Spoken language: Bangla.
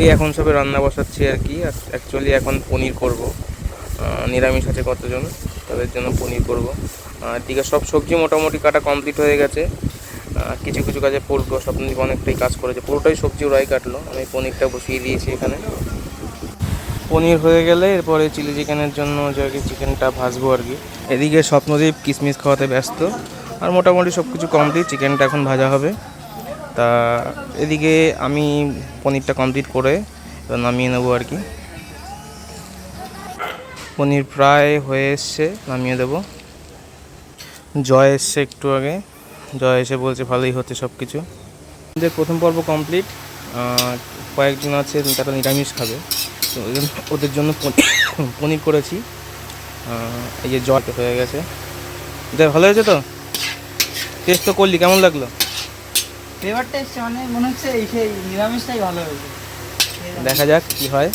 এই এখন সবে রান্না বসাচ্ছি আর কি। অ্যাকচুয়ালি এখন পনির করব। নিরামিষ আছে কতজন? তাদের জন্য পনির করব। দিকে সব সবজি মোটামুটি কাটা কমপ্লিট হয়ে গেছে। কিছু কিছু কাজে পড়ব স্বপ্নদীপ অনেকটাই কাজ করেছে। পুরোটাই সবজি ওরাই কাটলো। আমি পনিরটা বসিয়ে দিয়েছি এখানে। পনির হয়ে গেলে এরপরে চিলি চিকেনের জন্য যে আর কি চিকেনটা ভাজবো আর কি। এদিকে স্বপ্নদীপ কিশমিশ খাওয়াতে ব্যস্ত। আর মোটামুটি সব কিছু কমপ্লিট চিকেনটা এখন ভাজা হবে। তা এদিকে আমি পনিরটা কমপ্লিট করে নামিয়ে নেব আর কি। পনির প্রায় হয়ে এসছে, নামিয়ে দেবো। জয় এসছে একটু আগে। জয় এসে বলছে ভালোই হচ্ছে সব কিছু যে প্রথম পর্ব কমপ্লিট কয়েকজন আছে, তারা নিরামিষ খাবে। তো ওদের জন্য পনি- পনির করেছি। এই যে জয় হয়ে গেছে। দেখ ভালো হয়েছে তো? টেস্ট তো করলি, কেমন লাগল? ফ্লেভারটা এসছে মানে মনে হচ্ছে এই সেই নিরামিষটাই ভালো হয়েছে। দেখা যাক কি হয়।